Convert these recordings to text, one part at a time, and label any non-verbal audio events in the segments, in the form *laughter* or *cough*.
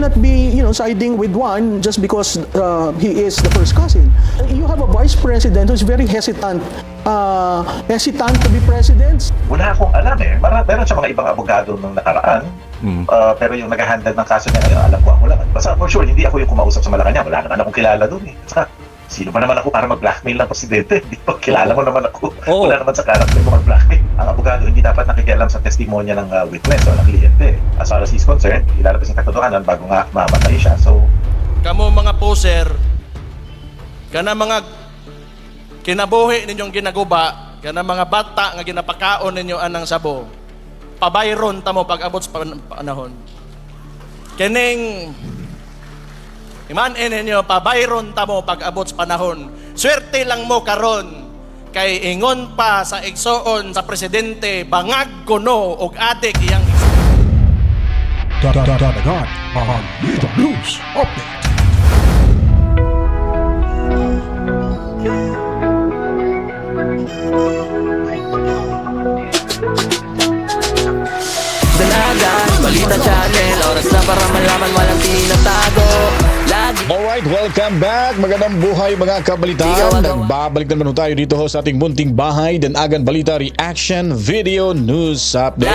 cannot be, you know, siding with one just because uh, he is the first cousin. You have a vice president who's very hesitant, uh, hesitant to be president. Wala akong alam eh. Mara, meron siya mga ibang abogado nung nakaraan. Ah, pero yung nag-handle ng kaso niya alam ko ako lang. Basta for sure, hindi ako yung kumausap sa Malacanang. Wala naman akong kilala doon eh. Saka, *laughs* sino ba naman ako para mag-blackmail ng presidente? *laughs* Hindi pa kilala mo naman ako. Oo. Wala naman sa character ko mag-blackmail. Ang abogado hindi dapat nakikialam sa testimonya ng ah, witness o ng kliyente. As far as he's concerned, ilalabas yung katotohanan bago nga mamatay siya. So, Kamo mga poser, kana mga kinabuhi ninyong ginaguba, kana mga bata nga ginapakaon ninyo anang sabo, pabayron ta mo pag abot sa pan- panahon. Kining Imanin ninyo, pabayron ta mo pag abot sa panahon. Swerte lang mo karon kay ingon pa sa igsoon sa presidente bangag kuno og adik iyang Dadagat ang Nita News Update. Dalagan, Balita Channel Oras na para malaman walang tinatago Alright, welcome back. Magandang buhay mga kabalitaan. Nagbabalik na naman tayo dito ho sa ating munting bahay. Danagan Balita Reaction Video News Update.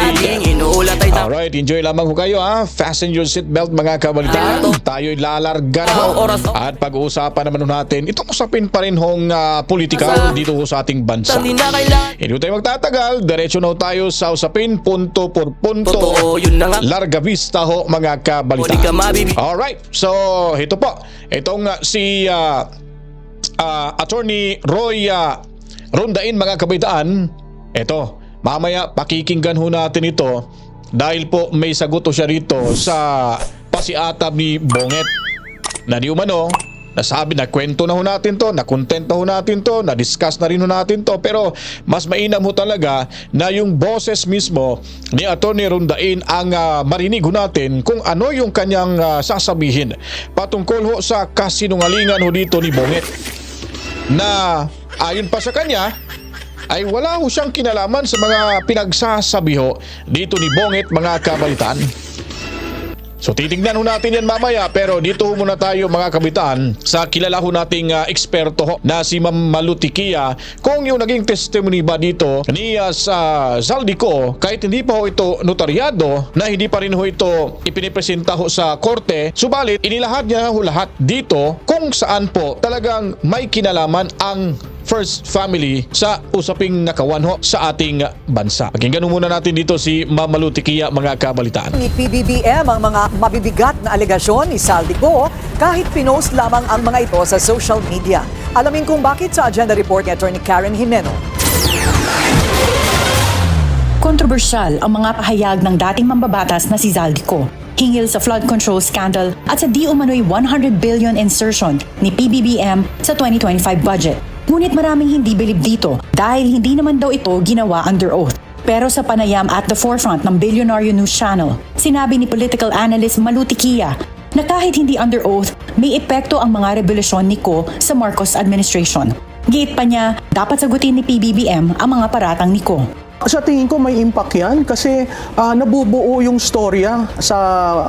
Alright, enjoy lamang ho kayo ha. Fasten your seatbelt mga kabalitaan. Tayo'y lalarga na ho. At pag-uusapan naman ho natin, itong usapin pa rin hong ah, politikal dito ho sa ating bansa. Hindi tayo magtatagal. Diretso na tayo sa usapin punto por punto. Larga vista ho mga kabalitaan. Alright, so ito po. Itong uh, si uh, uh, Attorney Roy uh, Rondain mga kabitaan. Ito, mamaya pakikinggan ho natin ito dahil po may sagot siya rito sa pasiatab ni Bonget. Na di umano nasabi na kwento na ho natin to, na content ho natin to, na discuss na rin ho natin to pero mas mainam ho talaga na yung boses mismo ni Atty. Rondain ang ah, marinig ho natin kung ano yung kanyang ah, sasabihin patungkol ho sa kasinungalingan ho dito ni Bonget na ayon pa sa kanya ay wala ho siyang kinalaman sa mga pinagsasabi ho dito ni Bonget mga kabalitan. So titignan ho natin yan mamaya pero dito ho muna tayo mga kabitaan sa kilala ho nating ah, eksperto ho na si Ma'am Malutikia. Kung yung naging testimony ba dito ni ah, sa Zaldico kahit hindi pa ho ito notaryado na hindi pa rin ho ito ipinipresenta ho sa korte subalit inilahad niya ho lahat dito kung saan po talagang may kinalaman ang first family sa usaping nakawan ho sa ating bansa. Pakinggan muna natin dito si Ma'am Malutikia mga kabalitaan. ni PBBM ang mga mabibigat na alegasyon ni Saldico kahit pinost lamang ang mga ito sa social media. Alamin kung bakit sa agenda report ni Attorney Karen Jimeno. Kontrobersyal ang mga pahayag ng dating mambabatas na si Zaldico hinggil sa flood control scandal at sa di umano'y 100 billion insertion ni PBBM sa 2025 budget. Ngunit maraming hindi bilib dito dahil hindi naman daw ito ginawa under oath. Pero sa panayam at the forefront ng Billionaire News Channel, sinabi ni political analyst Malutikia na kahit hindi under oath, may epekto ang mga revelasyon ni Ko sa Marcos administration. Giit pa niya, dapat sagutin ni PBBM ang mga paratang ni Ko. Sa tingin ko may impact yan kasi ah, nabubuo yung storya sa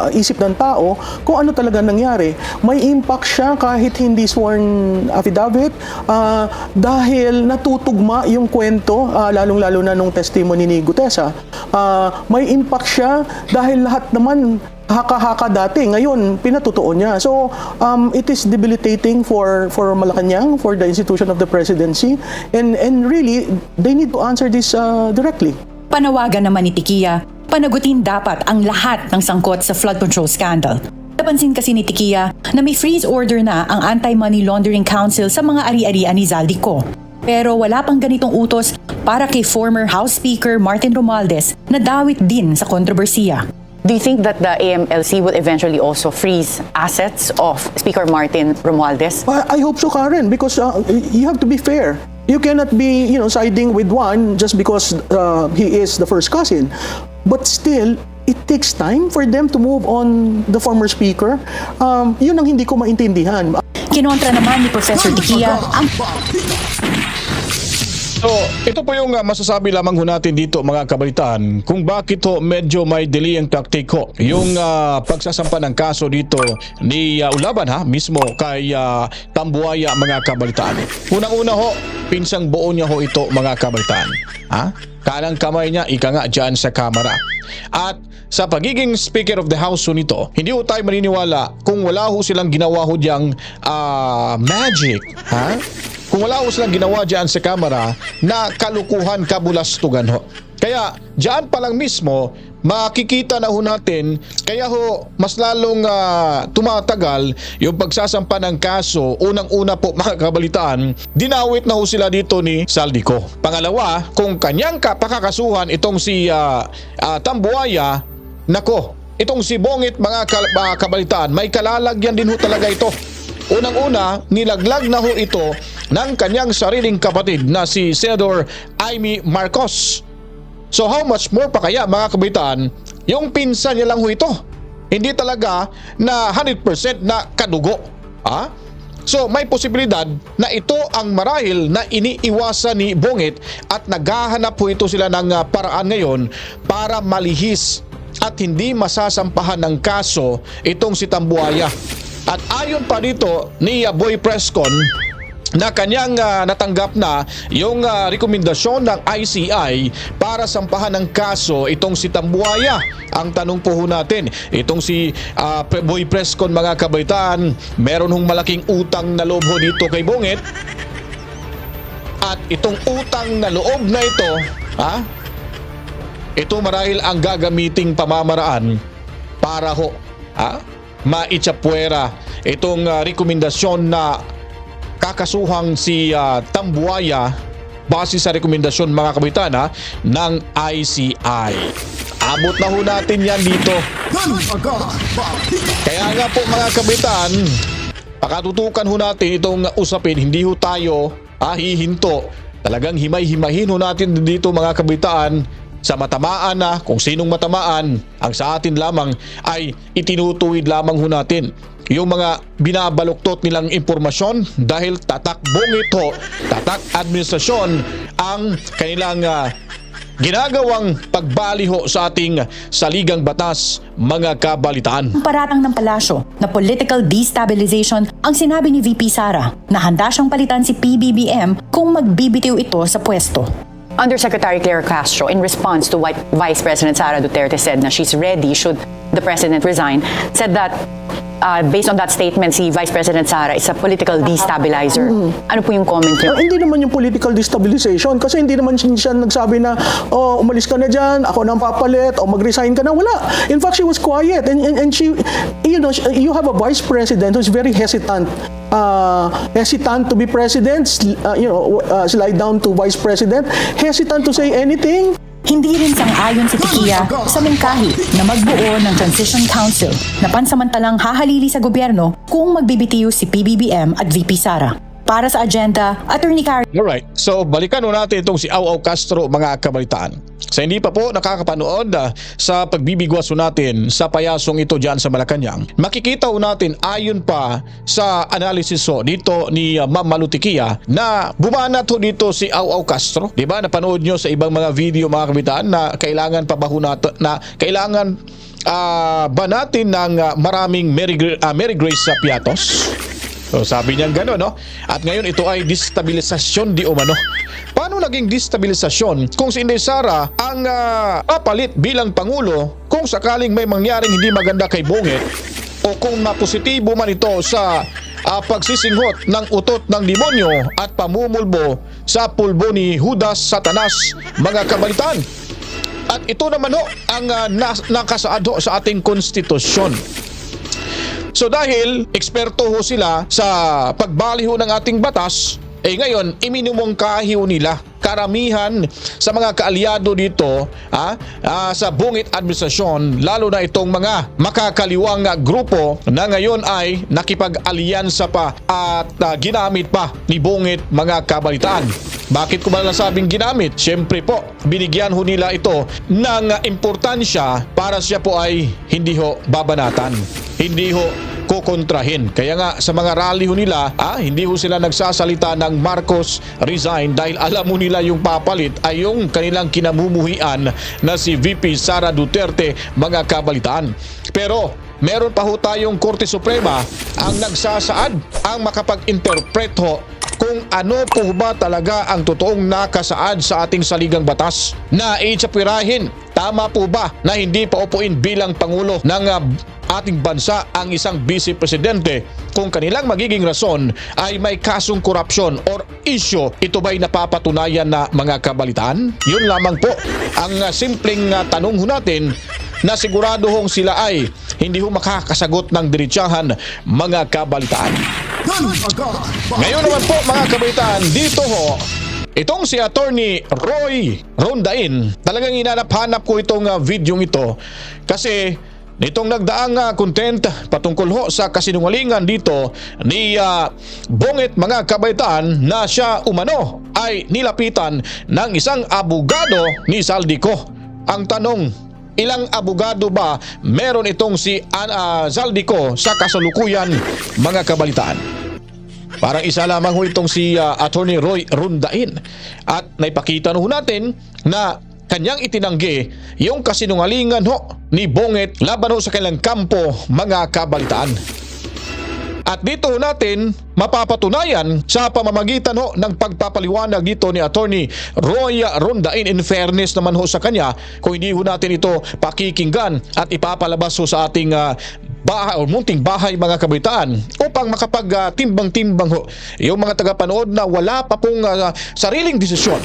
isip ng tao kung ano talaga nangyari. May impact siya kahit hindi sworn affidavit ah, dahil natutugma yung kwento, ah, lalong-lalo na nung testimony ni Gutesa. Ah, may impact siya dahil lahat naman haka-haka dati. Ngayon, pinatutuo niya. So, um, it is debilitating for for Malacanang, for the institution of the presidency. And and really, they need to answer this uh, directly. Panawagan naman ni Tikia, panagutin dapat ang lahat ng sangkot sa flood control scandal. Napansin kasi ni Tikia na may freeze order na ang Anti-Money Laundering Council sa mga ari-arian ni Zaldico. Pero wala pang ganitong utos para kay former House Speaker Martin Romualdez na dawit din sa kontrobersiya. Do you think that the AMLC will eventually also freeze assets of Speaker Martin Romualdez? I I hope so, Karen, because uh, you have to be fair. You cannot be, you know, siding with one just because uh, he is the first cousin. But still, it takes time for them to move on the former speaker. Um, yun ang hindi ko maintindihan. Kinontra naman ni Professor Tikia ang So, ito po yung uh, masasabi lamang ho natin dito mga kabalitaan kung bakit ho medyo may delay ang tactic ho. Yung uh, pagsasampa ng kaso dito ni uh, Ulaban ha, mismo kay uh, Tambuaya mga kabalitaan. Unang-una ho, pinsang buo niya ho ito mga kabalitaan. Ha? Kanang kamay niya, ika nga dyan sa kamera. At sa pagiging Speaker of the House ho nito, hindi ho tayo maniniwala kung wala ho silang ginawa ho diyang ah, magic. Ha? Kung wala ho silang ginawa dyan sa kamera na kalukuhan kabulastugan ho. Kaya dyan pa lang mismo makikita na ho natin kaya ho mas lalong ah, tumatagal yung pagsasampa ng kaso unang-una po *laughs* mga kabalitaan dinawit na ho sila dito ni Saldico. Pangalawa kung kanyang ka- pakakasuhan itong si ah, ah, Tambuaya nako itong si Bongit mga kal- ah, kabalitaan may kalalagyan din ho talaga ito. Unang-una, nilaglag na ho ito ng kanyang sariling kapatid na si Senador Amy Marcos. So how much more pa kaya mga kabitaan, yung pinsan niya lang ho ito. Hindi talaga na 100% na kadugo. Ha? So may posibilidad na ito ang marahil na iniiwasan ni Bongit at naghahanap po ito sila ng ah, paraan ngayon para malihis at hindi masasampahan ng kaso itong si Tambuaya. At ayon pa dito ni ah, Boy Prescon na kanyang ah, natanggap na yung ah, rekomendasyon ng ICI para sampahan ng kaso itong si Tambuaya. Ang tanong po natin, itong si Pre- Boy Prescon mga kabaitan, meron hong malaking utang na loob dito kay Bongit. At itong utang na loob na ito, ha? Ito marahil ang gagamiting pamamaraan para ho, ha? Maitsapwera itong ah, rekomendasyon na kakasuhang si ah, Tambuaya base sa rekomendasyon mga kabitan ha, ng ICI. Abot na ho natin yan dito. Kaya nga po mga kabitan, pakatutukan ho natin itong usapin, hindi ho tayo ah, hihinto. Talagang himay-himahin ho natin dito mga kabitaan sa matamaan na kung sinong matamaan ang sa atin lamang ay itinutuwid lamang ho natin yung mga binabaluktot nilang impormasyon dahil tatakbong ito, tatak administrasyon ang kanilang ah, ginagawang pagbaliho sa ating saligang batas mga kabalitaan. Ang paratang ng palasyo na political destabilization ang sinabi ni VP Sara na handa siyang palitan si PBBM kung magbibitiw ito sa pwesto. Undersecretary Claire Castro, in response to what Vice President Sara Duterte said na she's ready should the President resign, said that uh, based on that statement, si Vice President Sara is a political destabilizer. Ano po yung comment niyo? Uh, hindi naman yung political destabilization kasi hindi naman siya siya nagsabi na oh umalis ka na diyan ako na ang papalit o mag-resign ka na wala in fact she was quiet and and, and she you know you have a vice president who's very hesitant uh, hesitant to be president uh, you know uh, slide down to vice president hesitant to say anything Hindi rin sang-ayon si Tikia sa mungkahi na magbuo ng Transition Council na pansamantalang hahalili sa gobyerno kung magbibitiw si PBBM at VP Sara. Para sa agenda, Attorney Karen Alright, so balikan natin itong si Au Au Castro mga kabalitaan. Sa hindi pa po nakakapanood ah, sa pagbibigwas ho natin sa payasong ito dyan sa Malacanang, makikita ho natin ayon pa sa analysis ho dito ni ah, Ma'am Malutikia na bumanat ho dito si Au Au Castro. Ba napanood nyo sa ibang mga video mga kabitaan na kailangan pa ba nato, na kailangan ah, ba natin ng ah, maraming Mary, ah, Mary Grace sa Piatos? So sabi niya gano'n, no? At ngayon ito ay destabilisasyon di umano. Paano naging destabilisasyon kung si Inday Sara ang ah, papalit bilang Pangulo kung sakaling may mangyaring hindi maganda kay Bongit o kung mapositibo man ito sa ah, pagsisinghot ng utot ng demonyo at pamumulbo sa pulbo ni Judas Satanas mga kabalitan. At ito naman ho ang nas- nakasaad ho sa ating konstitusyon. So dahil eksperto ho sila sa pagbaliho ng ating batas, eh ngayon iminumungkahi ho nila karamihan sa mga kaalyado dito ah, ah, sa bungit administrasyon lalo na itong mga makakaliwang grupo na ngayon ay nakipag-alyansa pa at ah, ginamit pa ni bungit mga kabalitaan. Bakit ko ba nasabing ginamit? Siyempre po, binigyan ho nila ito ng importansya para siya po ay hindi ho babanatan. Hindi ho kukontrahin. Kaya nga sa mga rally nila, ah, hindi ho sila nagsasalita ng Marcos resign dahil alam mo nila yung papalit ay yung kanilang kinamumuhian na si VP Sara Duterte mga kabalitaan. Pero meron pa ho tayong Korte Suprema ang nagsasaad ang makapag-interpret ho kung ano po ba talaga ang totoong nakasaad sa ating saligang batas na itsapirahin. Tama po ba na hindi pa upuin bilang Pangulo ng ah, ating bansa ang isang vice presidente kung kanilang magiging rason ay may kasong korupsyon or issue ito ba'y napapatunayan na mga kabalitaan? Yun lamang po ang ah, simpleng ah, tanong ho natin na sigurado hong sila ay hindi ho makakasagot ng diretsahan mga kabalitaan. Ngayon naman po mga kabaitan, dito ho, itong si Attorney Roy Rondain, talagang inanap-hanap ko itong uh, video ito kasi nitong nagdaang uh, content patungkol ho sa kasinungalingan dito ni uh, Bongit mga kabaitan na siya umano ay nilapitan ng isang abogado ni Saldico. Ang tanong, ilang abogado ba meron itong si uh, Zaldico sa kasalukuyan mga kabalitaan? Parang isa lamang ho itong si uh, Attorney Roy Rundain. At naipakita na ho natin na kanyang itinanggi yung kasinungalingan ho ni Bonget laban ho sa kanilang kampo mga kabalitaan. At dito natin mapapatunayan sa pamamagitan ho ng pagpapaliwanag dito ni Attorney Roy Rondain in fairness naman ho sa kanya kung hindi ho natin ito pakikinggan at ipapalabas ho sa ating uh, bahay o munting bahay mga kabitaan upang makapag-timbang-timbang ho. Yung mga tagapanood na wala pa pong uh, sariling desisyon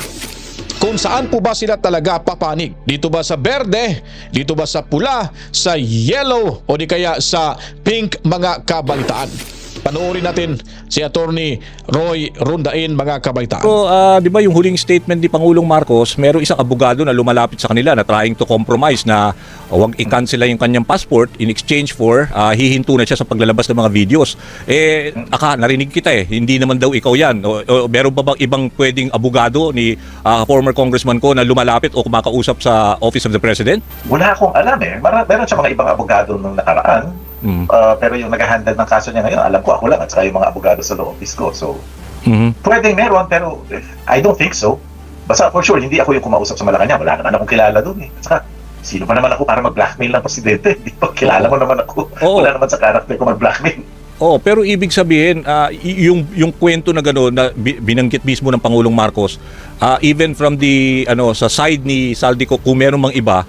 kung saan po ba sila talaga papanig. Dito ba sa berde, dito ba sa pula, sa yellow o di kaya sa pink mga kabalitaan. Panoorin natin si Attorney Roy Rundain mga kabalitaan. So, ah, di ba yung huling statement ni Pangulong Marcos, merong isang abogado na lumalapit sa kanila na trying to compromise na uh, wag i-cancel yung kanyang passport in exchange for ah, hihinto na siya sa paglalabas ng mga videos. Eh, aka, narinig kita eh, hindi naman daw ikaw yan. O, o, meron ba bang ibang pwedeng abogado ni ah, former congressman ko na lumalapit o kumakausap sa Office of the President? Wala akong alam eh. Mar- meron siya mga ibang abogado nung nakaraan. Mm. Uh, pero yung nag-handle ng kaso niya ngayon, alam ko ako lang at saka yung mga abogado sa law office ko. So, Mhm. pwedeng meron pero I don't think so. Basta for sure, hindi ako yung kumausap sa Malacanang. Wala naman akong kilala doon eh. At saka, sino ba naman ako para mag-blackmail ng presidente? *laughs* Di ba? Kilala mo naman ako. Oo. Wala naman sa character ko mag-blackmail. Oh, pero ibig sabihin y- yung yung kwento na gano'n na bi- binanggit mismo ng Pangulong Marcos, ah, even from the ano sa side ni Saldico kung meron mang iba,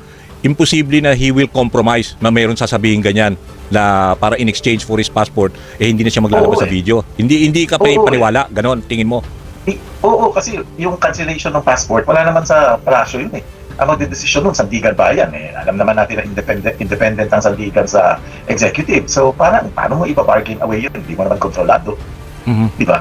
imposible na he will compromise na meron sasabihin ganyan na para in exchange for his passport eh hindi na siya maglalabas Oo, sa eh. video. Hindi hindi ka pa Oo, eh. paniwala, ganon tingin mo. Eh, oo, kasi yung cancellation ng passport, wala naman sa palasyo yun eh. Ang magdedesisyon nun, Sandigan Bayan eh. Alam naman natin na independent, independent ang Sandigan sa executive. So parang, paano mo ipa-bargain away yun? Hindi mo naman kontrolado. Mhm. Di ba?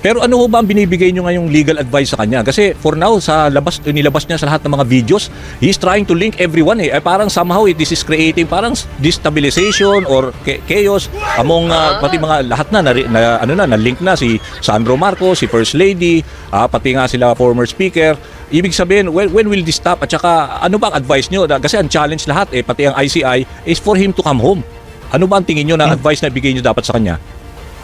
Pero ano ho ba ang binibigay nyo ngayong legal advice sa kanya? Kasi for now, sa labas, nilabas niya sa lahat ng mga videos, he's trying to link everyone eh. Eh, parang somehow eh, this is creating parang destabilization or cha- chaos among ah, pati mga lahat na, na, na ano na, na-link na si Sandro Marcos, si First Lady, ah, pati nga sila former speaker. Ibig sabihin, when, when will this stop? At saka, ano ba ang advice nyo? Na- Kasi ang challenge lahat eh, pati ang ICI, is for him to come home. Ano ba ang tingin nyo na advice na bigay nyo dapat sa kanya?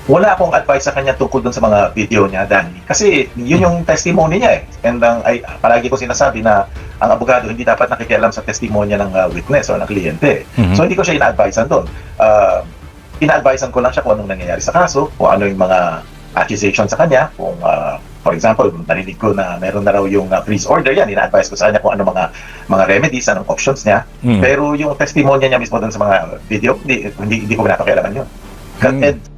Wala akong advice sa kanya tungkol dun sa mga video niya, Danny. Kasi yun yung testimony niya eh. And ang, ay, palagi ko sinasabi na ang abogado hindi dapat nakikialam sa testimonya ng uh, witness o ng kliyente. Mhm. So hindi ko siya ina-advisean doon. Uh, ina-advisean ko lang siya kung anong nangyayari sa kaso, kung ano yung mga accusation sa kanya, kung uh, for example, narinig ko na meron na raw yung uh, freeze order yan, ina-advise ko sa kanya kung ano mga mga remedies, anong options niya. Mm. Pero yung testimonya niya mismo doon sa mga video, hindi, hindi, hindi ko pinapakialaman yun. Mm. And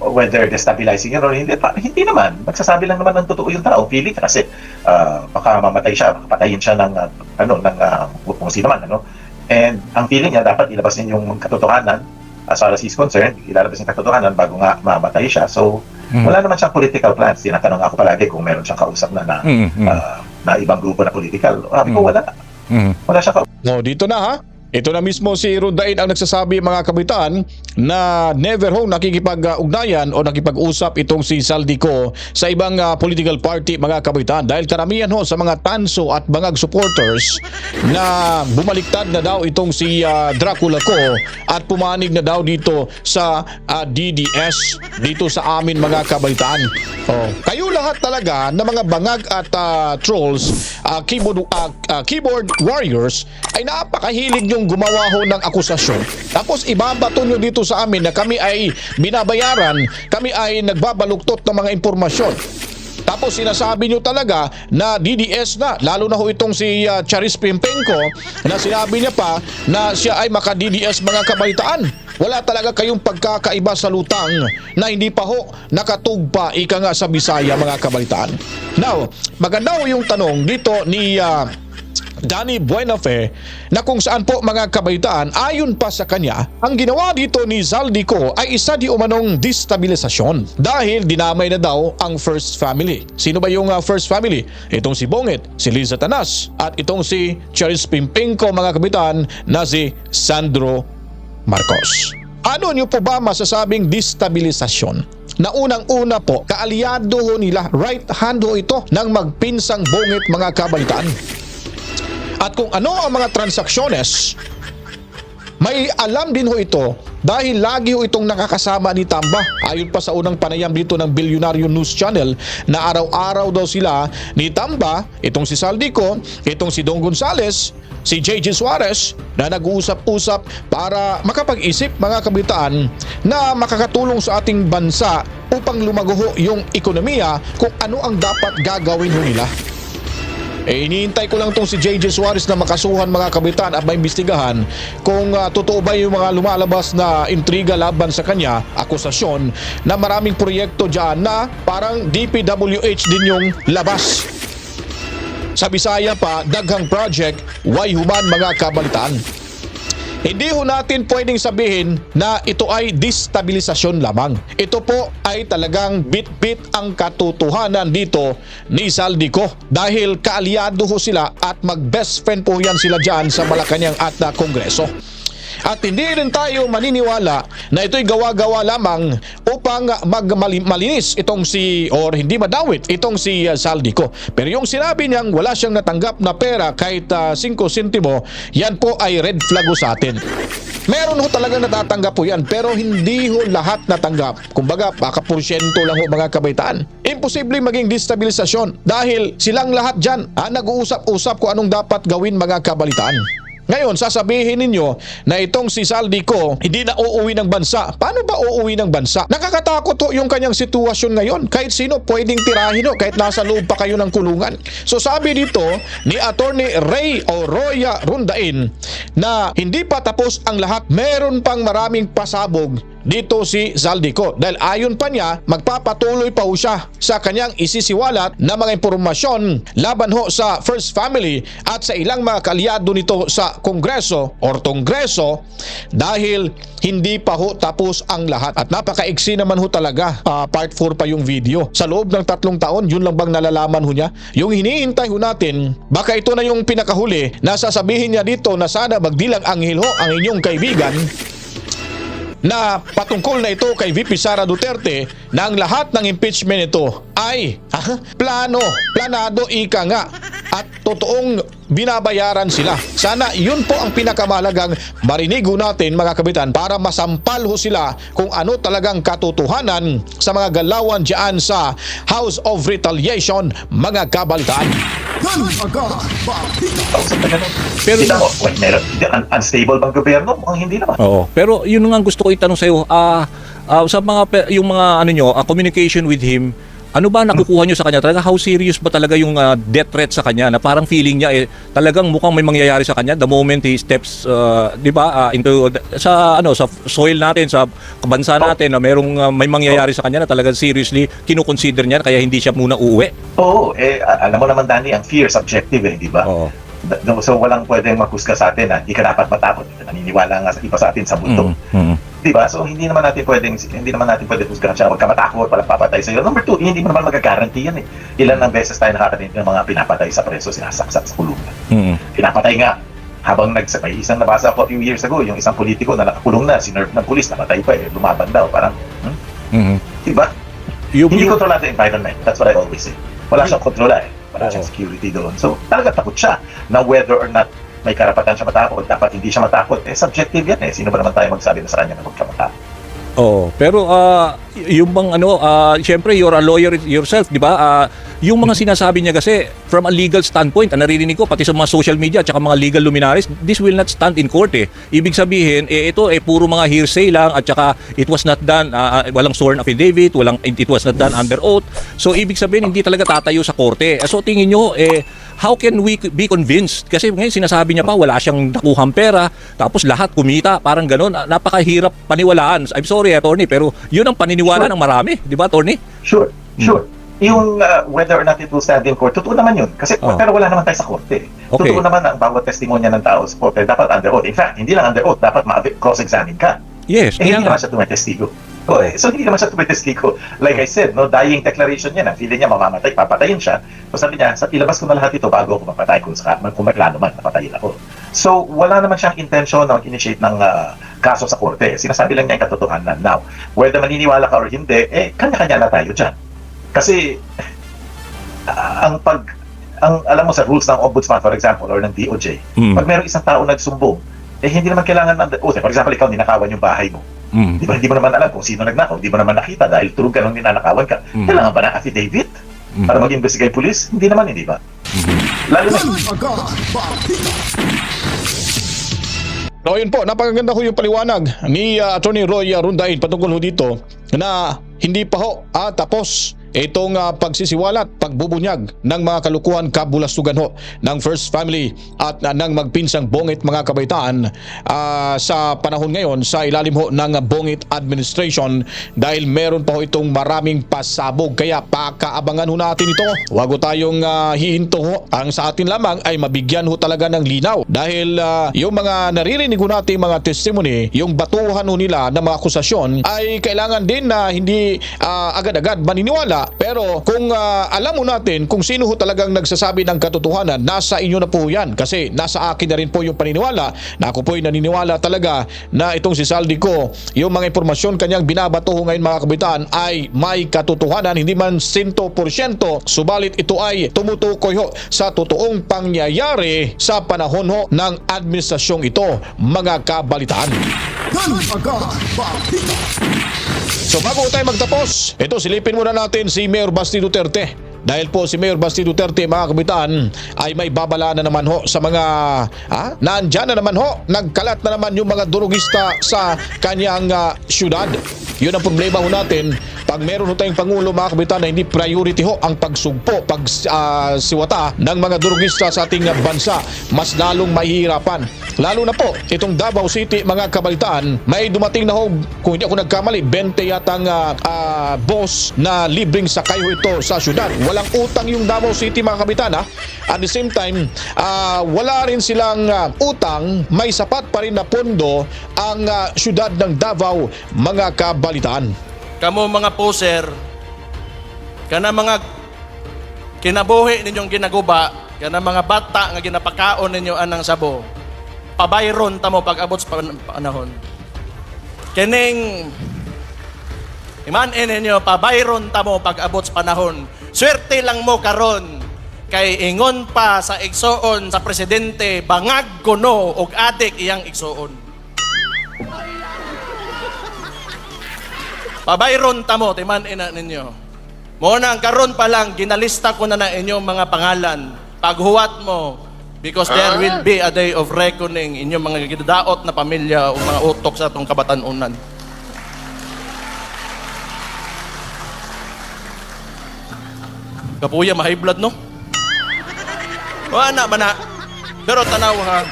whether destabilizing yun or hindi, pa, hindi naman. Magsasabi lang naman ng totoo yung tao. Pili ka kasi ah, baka mamatay siya, baka patayin siya ng, ah, ano, ng ah, kung sino man. Ano? And ang feeling niya, dapat ilabas niya yung katotohanan as far as he's concerned, ilalabas yung katotohanan bago nga mamatay siya. So, Mm. wala naman siyang political plans. Tinatanong ako palagi kung meron siyang kausap na na, Mm, mm. ah, na ibang grupo na political. Sabi ko, Mm. wala. Mhm. Wala siyang kausap. No, dito na ha. Ito na mismo si Rundain ang nagsasabi mga kabitan na never ho nakikipag-ugnayan o nakipag-usap itong si Saldico sa ibang ah, political party mga kabitan dahil karamihan ho sa mga tanso at bangag supporters na bumaliktad na daw itong si ah, Dracula ko at pumanig na daw dito sa ah, DDS dito sa amin mga kabitan. Oh, kayo lahat talaga na mga bangag at ah, trolls, ah, keyboard ah, ah, keyboard warriors ay napakahilig yung gumawa ho ng akusasyon. Tapos ibabato nyo dito sa amin na kami ay binabayaran, kami ay nagbabaluktot ng mga impormasyon. Tapos sinasabi nyo talaga na DDS na, lalo na ho itong si uh, Charis Pimpenko na sinabi niya pa na siya ay maka-DDS mga kabaitaan. Wala talaga kayong pagkakaiba sa lutang na hindi pa ho nakatugpa ika nga sa Bisaya mga kabaitaan. Now, maganda ho yung tanong dito ni uh, Danny Buenafe na kung saan po mga kabaitaan ayon pa sa kanya ang ginawa dito ni Zaldico ay isa di umanong destabilisasyon dahil dinamay na daw ang first family. Sino ba yung uh, first family? Itong si Bongit, si Liza Tanas at itong si Charis Pimpinko mga kabitan na si Sandro Marcos. Ano niyo po ba masasabing destabilisasyon? Na unang-una po, kaalyado ho nila, right hand ho ito ng magpinsang bongit mga kabalitaan. At kung ano ang mga transaksyones, may alam din ho ito dahil lagi ho itong nakakasama ni Tamba. Ayon pa sa unang panayam dito ng Bilyonaryo News Channel na araw-araw daw sila ni Tamba, itong si Saldico, itong si Don Gonzales, si JJ Suarez na nag-uusap-usap para makapag-isip mga kabitaan na makakatulong sa ating bansa upang lumago yung ekonomiya kung ano ang dapat gagawin nila. Eh, iniintay ko lang tong si JJ Suarez na makasuhan mga kabitan at maimbestigahan kung ah, totoo ba yung mga lumalabas na intriga laban sa kanya, akusasyon, na maraming proyekto dyan na parang DPWH din yung labas. Sa Bisaya pa, daghang project, why human mga kabalitaan. Hindi ho natin pwedeng sabihin na ito ay destabilisasyon lamang. Ito po ay talagang bit-bit ang katotohanan dito ni Saldico dahil kaalyado ho sila at mag-best friend po yan sila dyan sa Malacanang at na Kongreso. At hindi rin tayo maniniwala na ito'y gawa-gawa lamang upang magmalinis itong si or hindi madawit itong si uh, Saldico. Pero yung sinabi niyang wala siyang natanggap na pera kahit 5 sentimo, yan po ay red flag sa atin. Meron ho talaga natatanggap po yan pero hindi ho lahat natanggap. Kumbaga, baka porsyento lang ho mga kabaitaan. Imposible maging destabilisasyon dahil silang lahat dyan ah, nag-uusap-usap kung anong dapat gawin mga kabalitaan. Ngayon, sasabihin ninyo na itong si Saldico hindi na uuwi ng bansa. Paano ba uuwi ng bansa? Nakakatakot ho yung kanyang sitwasyon ngayon. Kahit sino pwedeng tirahin ho kahit nasa loob pa kayo ng kulungan. So sabi dito ni Attorney Ray o Roya Rundain na hindi pa tapos ang lahat. Meron pang maraming pasabog dito si Zaldico. Dahil ayon pa niya magpapatuloy pa ho siya sa kanyang isisiwalat na mga impormasyon laban ho sa First Family at sa ilang mga kalyado nito sa Kongreso or Tongreso dahil hindi pa ho tapos ang lahat. At napakaiksi naman ho talaga. Ah, part 4 pa yung video. Sa loob ng tatlong taon yun lang bang nalalaman ho niya? Yung hinihintay ho natin baka ito na yung pinakahuli na sasabihin niya dito na sana magdilang anghel ho ang inyong kaibigan na patungkol na ito kay VP Sara Duterte na ang lahat ng impeachment nito ay ah, plano, planado ika nga at totoong binabayaran sila. Sana yun po ang pinakamalagang marinigo natin mga kabitan para masampal ho sila kung ano talagang katotohanan sa mga galawan dyan sa House of Retaliation mga kabalitaan. Pero- mo, wait, meron, un- unstable bang gobyerno? Mukhang hindi naman. Oo. Pero yun nga ang gusto ko itanong sa iyo, ah ah, sa mga yung mga ano nyo, ah, communication with him, ano ba nakukuha nyo sa kanya? Talaga how serious ba talaga yung ah, death threat sa kanya na parang feeling niya eh talagang mukhang may mangyayari sa kanya the moment he steps ah, 'di ba ah, into sa ano sa soil natin sa bansa natin na merong ah, may mangyayari sa kanya na talagang seriously kinukonsider niya kaya hindi siya muna uuwi. Oo, eh, a- alam mo naman, Danny, ang fear subjective eh, di ba? Oo. Da- So, walang pwedeng maghusga sa atin na hindi ka dapat matakot. Naniniwala nga sa iba sa atin sa mundo. Mm, mm. Di ba? So, hindi naman natin pwedeng, hindi naman natin pwedeng husgahan siya. Huwag ka matakot, walang papatay sa'yo. Number two, hindi mo naman magagaranti yan eh. Ilan ng beses tayo nakakarinig ng mga pinapatay sa preso, sinasaksak sa kulungan. Mm. Pinapatay nga, habang nagsa may isang nabasa ako a few years ago, yung isang politiko na nakakulong na, sinerve ng pulis, namatay pa eh, lumaban daw, parang, hmm? Mhm. diba? Yung, Hindi kontrolado yung environment. That's what I always say. Wala siyang kontrola eh. Wala siyang security doon. So, talaga takot siya na whether or not may karapatan siya matakot, dapat hindi siya matakot. Eh, subjective yan eh. Sino ba naman tayo magsabi na sa kanya na huwag siya matakot? Oo, pero y- yung bang ano, ah, syempre you're a lawyer yourself, di ba? Ah, yung mga sinasabi niya kasi from a legal standpoint, ang naririnig ko pati sa mga social media at mga legal luminaries, this will not stand in court eh. Ibig sabihin, eh, ito eh puro mga hearsay lang at saka it was not done, ah, walang sworn affidavit, walang it was not done under oath. So ibig sabihin hindi talaga tatayo sa korte. Eh, So tingin nyo eh how can we be convinced? Kasi ngayon sinasabi niya pa wala siyang nakuhang pera, tapos lahat kumita, parang ganun. Ah, Napakahirap paniwalaan. I'm sorry, attorney, pero yun ang paniniwala ng marami, di ba, attorney? Sure, sure. Yung uh, whether or not it will stand in court, totoo naman yun. Kasi Oh. pero wala naman tayo sa korte. Okay. Totoo naman ang bawat testimonya ng tao sa korte dapat under oath. In fact, hindi lang under oath, dapat ma-cross-examine ka. Yes, Eh, hindi naman siya tumetestigo. Oh, eh, so hindi naman siya tumetestigo. Like I said, no, dying declaration niya na feeling niya mamamatay, papatayin siya. So sabi niya, sa ilabas ko na lahat ito bago ako mapatay kung, saka, kung may plano man, napatayin ako. So wala naman siyang intention na mag-initiate ng ah, kaso sa korte. Sinasabi lang niya yung katotohanan. Now, whether maniniwala ka or hindi, eh, kanya-kanya na tayo dyan. Kasi ang pag ang alam mo sa rules ng ombudsman for example or ng DOJ, Mm. pag merong isang tao nagsumbong, eh hindi naman kailangan ng, oh, for example, ikaw ninakawan yung bahay mo. Mm. Di ba, hindi mo naman alam kung sino nagnakaw, hindi mo naman nakita dahil tulog ka nung ninanakawan ka. Mm. Kailangan ba ng affidavit? Mm. Para mag-investigate yung police? Hindi naman, hindi ba? Lalo na, Balita. No, yun po, napakaganda ko yung paliwanag ni uh, Attorney Roy Rundain patungkol ho dito na hindi pa ho ah, tapos itong uh, pagsisiwalat, pagbubunyag ng mga kalukuhan kabulastugan ho ng First Family at uh, ng magpinsang bongit mga kabaitaan ah, sa panahon ngayon sa ilalim ho ng bongit administration dahil meron pa ho itong maraming pasabog kaya pakaabangan ho natin ito. Huwag ho tayong ah, hihinto ho. Ang sa atin lamang ay mabigyan ho talaga ng linaw dahil ah, yung mga naririnig ho nating mga testimony, yung batuhan ho nila ng mga akusasyon ay kailangan din na hindi ah, agad-agad maniniwala pero kung ah, alam mo natin kung sino ho talagang nagsasabi ng katotohanan, nasa inyo na po yan. Kasi nasa akin na rin po yung paniniwala na ako po'y naniniwala talaga na itong si Saldi ko, yung mga impormasyon kanyang binabato ho ngayon mga kabitaan ay may katotohanan, hindi man 100% subalit ito ay tumutukoy ho sa totoong pangyayari sa panahon ho ng administrasyong ito mga kabalitaan. So bago tayo magtapos, ito silipin muna natin si Mayor Basti Duterte. Dahil po si Mayor Basti Duterte mga kabitaan ay may babala na naman ho sa mga ha, naandyan na naman ho, nagkalat na naman yung mga durugista sa kanyang ah, syudad. Yun ang problema ho natin pag meron ho tayong Pangulo mga kabitaan na hindi priority ho ang pagsugpo, pag ah, siwata ng mga durugista sa ating bansa, mas lalong mahihirapan. Lalo na po, itong Davao City mga kabalitaan, may dumating na ho, kung hindi ako nagkamali, 20 yatang ah, ah, boss na libreng sakay ho ito sa syudad. Walang utang yung Davao City mga kabitan ha. At the same time, ah, wala rin silang ah, utang, may sapat pa rin na pondo ang ah, syudad ng Davao mga kabalitaan. Kamo mga poser, kana mga kinabuhi ninyong ginaguba, kana mga bata nga ginapakaon ninyo anang sabo, pabayron tamo pag abot sa pan- panahon. Kining Imanin ninyo, pabayron tamo pag abot sa panahon. Swerte lang mo karon kay ingon pa sa igsoon sa presidente bangag kuno og adik iyang igsoon. Pabayron tamo, timan ina ninyo. Mo na ang karon pa lang, ginalista ko na na inyong mga pangalan. Paghuwat mo, because there will be a day of reckoning inyong mga gidadaot na pamilya o mga utok sa atong kabatanunan. Kapuya, ma-high blood, no? Wala man na. Pero tanaw ha,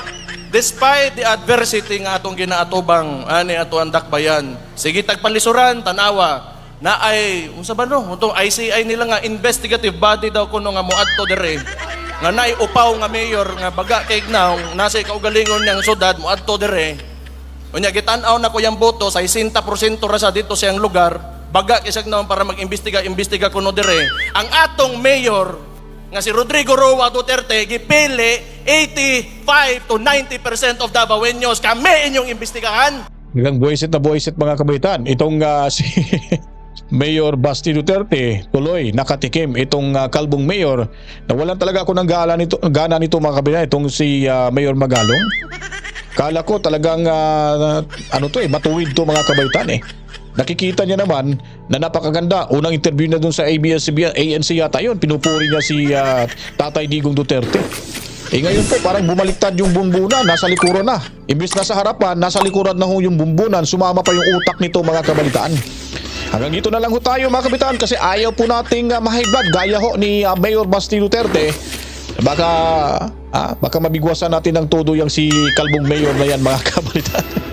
despite the adversity nga atong ginaatubang ani ato ang dakbayan, sige tagpalisuran tanawa. Na ay unsa ba no? Itong ICI nila nga investigative body daw kuno nga moadto dire. Nga naay upaw nga mayor nga baga kay gnaw nasa kaugalingon niyang sudad moadto dire. Unya gitan-aw na ko yang boto sa 60% ra sa dito sa iyang lugar baga kisag naman para mag-imbestiga imbestiga kuno dire. Ang atong mayor nga si Rodrigo Roa Duterte gipili 85 to 90% of Davaoenos kami inyong imbestigahan. Hanggang buwisit na buwisit mga kabaitan. Itong ah, *laughs* si Mayor Basti Duterte tuloy nakatikim itong ah, kalbong mayor na walang talaga ako ng gana nito, gana nito mga kabaitan. Itong si ah, Mayor Magalong. Kala ko talagang ah, ano to eh, matuwid to mga kabaitan eh. Nakikita niya naman na napakaganda. Unang interview na dun sa ABS-CBN, ANC yata yun. Pinupuri niya si ah, Tatay Digong Duterte. Eh ngayon po parang bumaliktad yung bumbunan, nasa likuran na. Imbis na sa harapan, nasa likuran na ho yung bumbunan, sumama pa yung utak nito mga kabalitaan. Hanggang dito na lang ho tayo mga kabitan kasi ayaw po nating uh, ma-high blood gaya ho ni ah, Mayor Basti Duterte. Baka ah, baka mabigwasan natin ng todo yung si Kalbong Mayor na yan mga *laughs* kabalitan.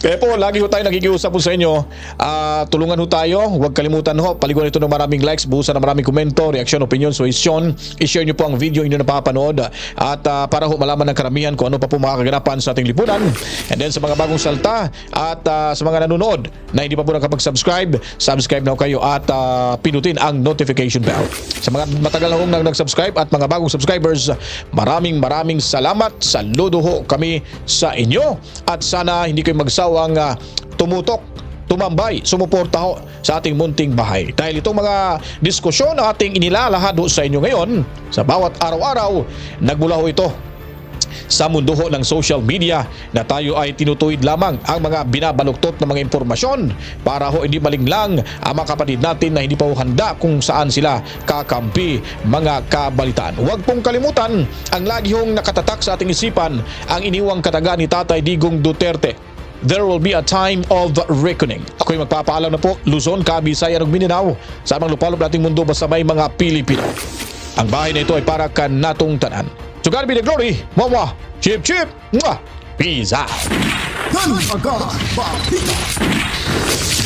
Kaya po, lagi ho tayo nakikiusap po sa inyo. Ah, tulungan ho tayo. Huwag kalimutan ho. Paliguan ito ng maraming likes, buhusan ng maraming komento, reaksyon, opinion, suhestyon. I-share nyo po ang video inyo napapanood. At ah, para ho malaman ng karamihan kung ano pa po mga kaganapan sa ating lipunan. And then sa mga bagong salta at ah, sa mga nanonood na hindi pa po nakapag-subscribe, subscribe na ho kayo at ah, pinutin ang notification bell. Sa mga matagal na hong nag- nag-subscribe at mga bagong subscribers, maraming maraming salamat. Saludo ho kami sa inyo. At sana hindi kayo magsawang ah, tumutok tumambay, sumuporta ho sa ating munting bahay. Dahil itong mga diskusyon na ating inilalahad ho sa inyo ngayon, sa bawat araw-araw, nagmula ho ito sa mundo ho ng social media na tayo ay tinutuwid lamang ang mga binabaluktot na mga impormasyon para ho hindi malinglang ang mga kapatid natin na hindi pa ho handa kung saan sila kakampi mga kabalitaan. Huwag pong kalimutan ang lagi hong nakatatak sa ating isipan ang iniwang kataga ni Tatay Digong Duterte there will be a time of reckoning. Ako'y magpapaalam na po, Luzon, Kabisayan ug Mindanao sa mga lupalop nating mundo basta may mga Pilipino. Ang bahay na ito ay para kan natong tanan. To God be the glory, Mama, Chip Chip, Mwah, Peace out. Balita.